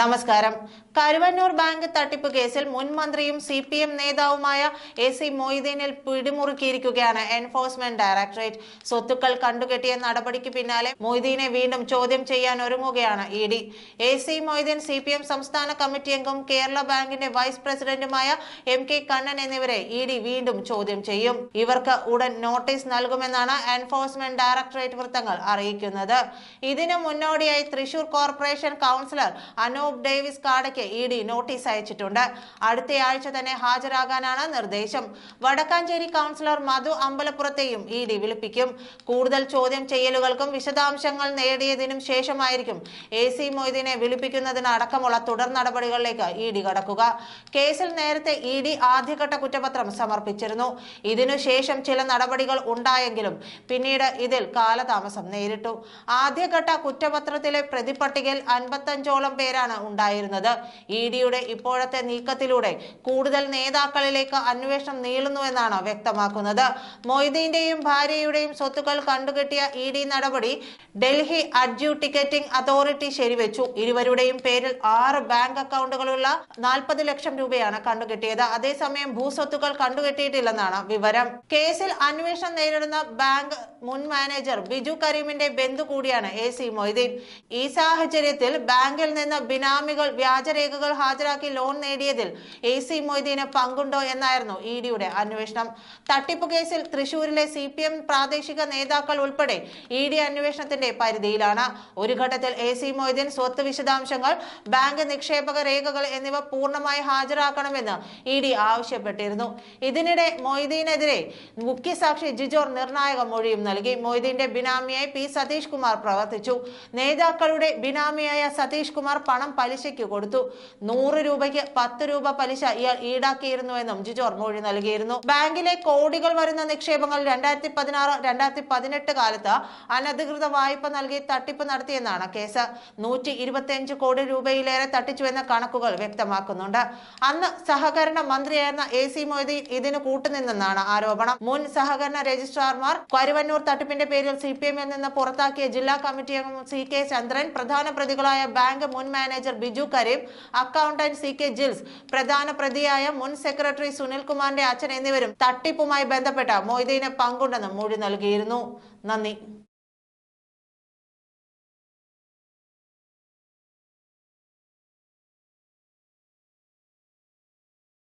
നമസ്കാരം. കരുവന്നൂർ ബാങ്ക് തട്ടിപ്പ് കേസിൽ മുൻ മന്ത്രിയും സി പി എം നേതാവുമായ എ സി മൊയ്തീനിൽ പിടിമുറുക്കിയിരിക്കുകയാണ് എൻഫോഴ്സ്മെന്റ് ഡയറക്ടറേറ്റ്. സ്വത്തുക്കൾ കണ്ടുകെട്ടിയ നടപടിക്ക് പിന്നാലെ മൊയ്തീനെ വീണ്ടും ചോദ്യം ചെയ്യാൻ ഒരുങ്ങുകയാണ് E D. A C Moideen C P M സംസ്ഥാന കമ്മിറ്റി അംഗം കേരള ബാങ്കിന്റെ വൈസ് പ്രസിഡന്റുമായ എം കെ കണ്ണൻ എന്നിവരെ ഇ ഡി വീണ്ടും ചോദ്യം ചെയ്യും. ഇവർക്ക് ഉടൻ നോട്ടീസ് നൽകുമെന്നാണ് എൻഫോഴ്സ്മെന്റ് ഡയറക്ടറേറ്റ് വൃത്തങ്ങൾ അറിയിക്കുന്നത്. ഇതിനു മുന്നോടിയായി Thrissur corporation councillor Anoop Davis കാടയ്ക്ക് E D notice അയച്ചിട്ടുണ്ട്. അടുത്തയാഴ്ച തന്നെ ഹാജരാകാനാണ് നിർദ്ദേശം. വടക്കാഞ്ചേരി കൗൺസിലർ മധു അമ്പലപ്പുറത്തെയും ഇ ഡി വിളിപ്പിക്കും. കൂടുതൽ ചോദ്യം ചെയ്യലുകൾക്കും വിശദാംശങ്ങൾ നേടിയതിനും ശേഷമായിരിക്കും എ സി മൊയ്തീനെ വിളിപ്പിക്കുന്നതിനടക്കമുള്ള തുടർ നടപടികളിലേക്ക് ഇ ഡി കടക്കുക. കേസിൽ നേരത്തെ ഇ ഡി ആദ്യഘട്ട കുറ്റപത്രം സമർപ്പിച്ചിരുന്നു. ഇതിനുശേഷം ചില നടപടികൾ ഉണ്ടായെങ്കിലും പിന്നീട് ഇതിൽ കാലതാമസം നേരിട്ടു. ആദ്യഘട്ട കുറ്റപത്രത്തിലെ പ്രതിപട്ടികയിൽ അൻപത്തഞ്ചോളം പേരാണ് ഉണ്ടായിരുന്നത്? ഇ ഡിയുടെ ഇപ്പോഴത്തെ നീക്കത്തിലൂടെ കൂടുതൽ നേതാക്കളിലേക്ക് അന്വേഷണം നീളുന്നുവെന്നാണ് വ്യക്തമാക്കുന്നത്. മൊയ്തീന്റെയും ഭാര്യയുടെയും സ്വത്തുക്കൾ കണ്ടുകെട്ടിയ ഇ ഡി നടപടി ഡൽഹി അഡ്ജുഡിക്കേറ്റിംഗ് അതോറിറ്റി ശരിവെച്ചു. ഇരുവരുടെയും പേരിൽ ആറ് ബാങ്ക് അക്കൗണ്ടുകളുള്ള നാൽപ്പത് ലക്ഷം രൂപയാണ് കണ്ടുകെട്ടിയത്. അതേസമയം ഭൂസ്വത്തുക്കൾ കണ്ടുകെട്ടിയിട്ടില്ലെന്നാണ് വിവരം. കേസിൽ അന്വേഷണം നേരിടുന്ന ബാങ്ക് മുൻ മാനേജർ ബിജു കരീമിന്റെ ബന്ധു കൂടിയാണ് എ സി മൊയ്തീൻ. ഈ സാഹചര്യത്തിൽ ബാങ്കിൽ നിന്ന് ബിനാമികൾ വ്യാജരേഖകൾ ഹാജരാക്കി ലോൺ നേടിയതിൽ എ സി മൊയ്തീന് പങ്കുണ്ടോ എന്നായിരുന്നു ഇ ഡിയുടെ അന്വേഷണം. തട്ടിപ്പ് കേസിൽ തൃശൂരിലെ സി പി എം പ്രാദേശിക നേതാക്കൾ ഉൾപ്പെടെ ഇ ഡി അന്വേഷണത്തിന്റെ പരിധിയിലാണ്. ഒരു ഘട്ടത്തിൽ എ സി മൊയ്തീൻ സ്വത്ത് വിശദാംശങ്ങൾ ബാങ്ക് നിക്ഷേപക രേഖകൾ എന്നിവ പൂർണമായി ഹാജരാക്കണമെന്ന് ഇ ഡി ആവശ്യപ്പെട്ടിരുന്നു. ഇതിനിടെ മൊയ്തീനെതിരെ മുഖ്യസാക്ഷി ജിജോർ നിർണായക മൊഴിയും നൽകി. മൊയ്തീന്റെ ബിനാമിയായി പി സതീഷ് കുമാർ പ്രവർത്തിച്ചു. നേതാക്കളുടെ ബിനാമിയായ സതീഷ് കുമാർ പണം പലിശയ്ക്ക് കൊടുത്തു. നൂറ് രൂപയ്ക്ക് പത്ത് രൂപ പലിശ ഇയാൾ ഈടാക്കിയിരുന്നുവെന്നും ജിജോർ മൊഴി നൽകിയിരുന്നു. ബാങ്കിലെ കോടികൾ വരുന്ന നിക്ഷേപങ്ങൾ രണ്ടായിരത്തി പതിനാറ് രണ്ടായിരത്തി പതിനെട്ട് കാലത്ത് അനധികൃത വായ്പ നൽകി തട്ടിപ്പ് നടത്തിയെന്നാണ് കേസ്. നൂറ്റി ഇരുപത്തിയഞ്ച് കോടി രൂപയിലേറെ തട്ടിച്ചുവെന്ന കണക്കുകൾ വ്യക്തമാക്കുന്നുണ്ട്. അന്ന് സഹകരണ മന്ത്രിയായിരുന്ന എ സി മൊയ്തീൻ ഇതിന് കൂട്ടുനിന്നെന്നാണ് ആരോപണം. മുൻ സഹകരണ രജിസ്ട്രാർമാർ കരുവന്നൂർ തട്ടിപ്പിന്റെ പേരിൽ സി പി എമ്മിൽ നിന്ന് പുറത്താക്കിയ ജില്ലാ കമ്മിറ്റി അംഗം സി കെ ചന്ദ്രൻ പ്രധാന പ്രതികളായ ബാങ്ക് മുൻ manager Biju Kareem accountant C K Jils പ്രധാന പ്രതിയായ മുൻ സെക്രട്ടറി സുനിൽകുമാറിന്റെ അച്ഛൻ എന്നിവരും തട്ടിപ്പുമായി ബന്ധപ്പെട്ട മൊയ്തീന് പങ്കുണ്ടെന്നും മൊഴി നൽകിയിരുന്നു. നന്ദി.